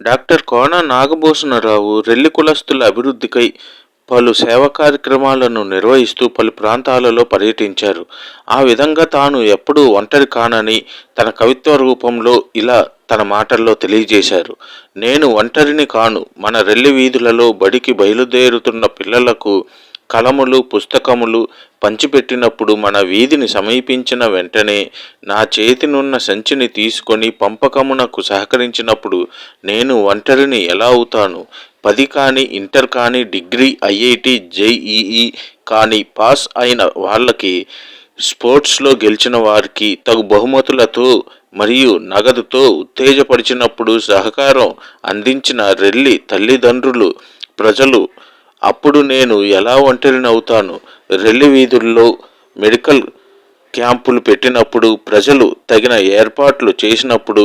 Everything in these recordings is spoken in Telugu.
డాక్టర్ కోన నాగభూషణరావు రెల్లి కులస్తుల అభివృద్ధికై పలు సేవా కార్యక్రమాలను నిర్వహిస్తూ పలు ప్రాంతాలలో పర్యటించారు. ఆ విధంగా తాను ఎప్పుడూ ఒంటరి కానని తన కవిత్వ రూపంలో ఇలా తన మాటల్లో తెలియజేశారు. నేను ఒంటరిని కాను. మన రెల్లి వీధులలో బడికి బయలుదేరుతున్న పిల్లలకు కలములు పుస్తకములు పంచిపెట్టినప్పుడు మన వీధిని సమీపించిన వెంటనే నా చేతినున్న సంచిని తీసుకొని పంపకమునకు సహకరించినప్పుడు నేను ఒంటరిని ఎలా అవుతాను? పది కానీ ఇంటర్ కానీ డిగ్రీ ఐఐటి జేఈఈ కానీ పాస్ అయిన వాళ్ళకి స్పోర్ట్స్లో గెలిచిన వారికి తగు బహుమతులతో మరియు నగదుతో ఉత్తేజపరిచినప్పుడు సహకారం అందించిన రెల్లి తల్లిదండ్రులు ప్రజలు అప్పుడు నేను ఎలా ఒంటరినవుతాను రెల్లి వీధుల్లో మెడికల్ క్యాంపులు పెట్టినప్పుడు ప్రజలు తగిన ఏర్పాట్లు చేసినప్పుడు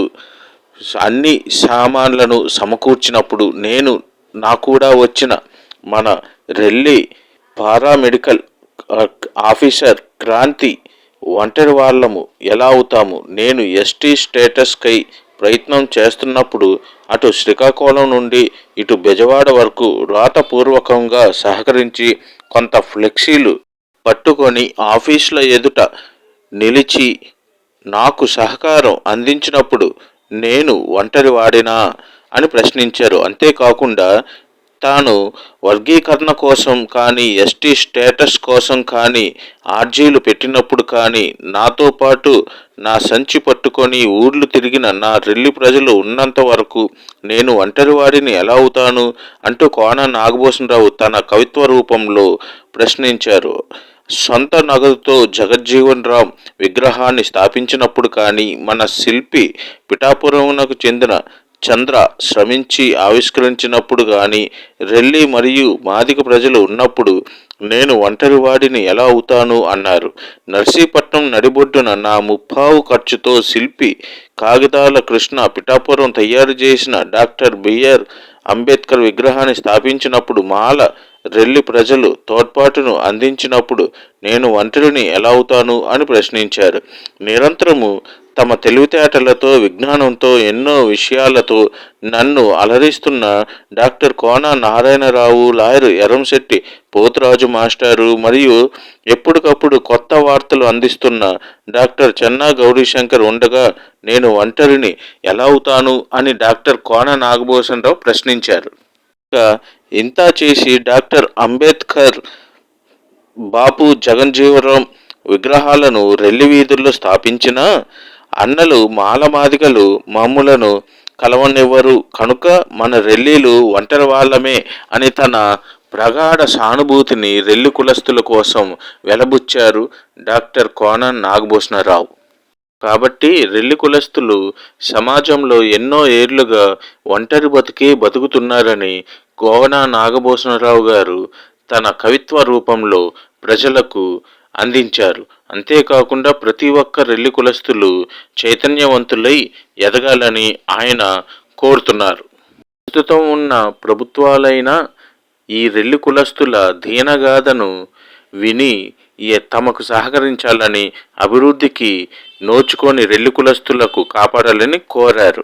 అన్ని సామాన్లను సమకూర్చినప్పుడు నేను నా కూడా వచ్చిన మన రెల్లి పారామెడికల్ ఆఫీసర్ క్రాంతి ఒంటరి వాళ్ళము ఎలా అవుతాము? నేను ఎస్టీ స్టేటస్కై ప్రయత్నం చేస్తున్నప్పుడు అటు శ్రీకాకుళం నుండి ఇటు బెజవాడ వరకు రాతపూర్వకంగా సహకరించి కొంత ఫ్లెక్సీలు పట్టుకొని ఆఫీసుల ఎదుట నిలిచి నాకు సహకారం అందించినప్పుడు నేను ఒంటరి వాడినా అని ప్రశ్నించారు. అంతేకాకుండా తాను వర్గీకరణ కోసం కానీ ఎస్టీ స్టేటస్ కోసం కానీ ఆర్జీలు పెట్టినప్పుడు కానీ నాతో పాటు నా సంచి పట్టుకొని ఊర్లు తిరిగిన నా రెల్లి ప్రజలు ఉన్నంత వరకు నేను ఒంటరివాడిని ఎలా అవుతాను అంటూ కోన నాగభూషణరావు తన కవిత్వ రూపంలో ప్రశ్నించారు. సొంత నగదుతో జగజ్జీవన్ రామ్ విగ్రహాన్ని స్థాపించినప్పుడు కానీ మన శిల్పి పిఠాపురమునకు చెందిన చంద్ర శ్రమించి ఆవిష్కరించినప్పుడు కానీ రెల్లి మరియు మాదిక ప్రజలు ఉన్నప్పుడు నేను ఒంటరి వాడిని ఎలా అవుతాను అన్నారు. నర్సీపట్నం నడిబొడ్డున నా ముప్పావు ఖర్చుతో శిల్పి కాగితాల కృష్ణ పిఠాపురం తయారు చేసిన డాక్టర్ బిఆర్ అంబేద్కర్ విగ్రహాన్ని స్థాపించినప్పుడు మాల రెల్లి ప్రజలు తోడ్పాటును అందించినప్పుడు నేను ఒంటరిని ఎలా అవుతాను అని ప్రశ్నించారు. నిరంతరము తమ తెలివితేటలతో విజ్ఞానంతో ఎన్నో విషయాలతో నన్ను అలరిస్తున్న డాక్టర్ కోన నారాయణరావు లాయర్ ఎరంశెట్టి పోతురాజు మాస్టారు మరియు ఎప్పటికప్పుడు కొత్త వార్తలు అందిస్తున్న డాక్టర్ చెన్నా గౌరీశంకర్ ఉండగా నేను ఒంటరిని ఎలా అవుతాను అని డాక్టర్ కోన నాగభూషణరావు ప్రశ్నించారు. ఇంత చేసి డాక్టర్ అంబేద్కర్ బాపు జగన్జీవరాం విగ్రహాలను రెల్లి వీధుల్లో స్థాపించిన అన్నలు మాలమాదిగలు మామూలను కలవనివ్వరు. కనుక మన రెల్లీలు ఒంటరి వాళ్ళమే అని తన ప్రగాఢ సానుభూతిని రెల్లి కులస్తుల కోసం వెలబుచ్చారు డాక్టర్ కోన నాగభూషణరావు. కాబట్టి రెల్లి కులస్తులు సమాజంలో ఎన్నో ఏళ్ళుగా ఒంటరి బతికే బతుకుతున్నారని గోవనా నాగభూషణరావు గారు తన కవిత్వ రూపంలో ప్రజలకు అందించారు. అంతేకాకుండా ప్రతి ఒక్క రెల్లి కులస్తులు చైతన్యవంతులై ఎదగాలని ఆయన కోరుతున్నారు. ప్రస్తుతం ఉన్న ప్రభుత్వాలైన ఈ రెల్లి కులస్తుల దీనగాథను విని తమకు సహకరించాలని అభివృద్ధికి నోచుకొని రెల్లి కులస్తులకు కాపాడాలని కోరారు.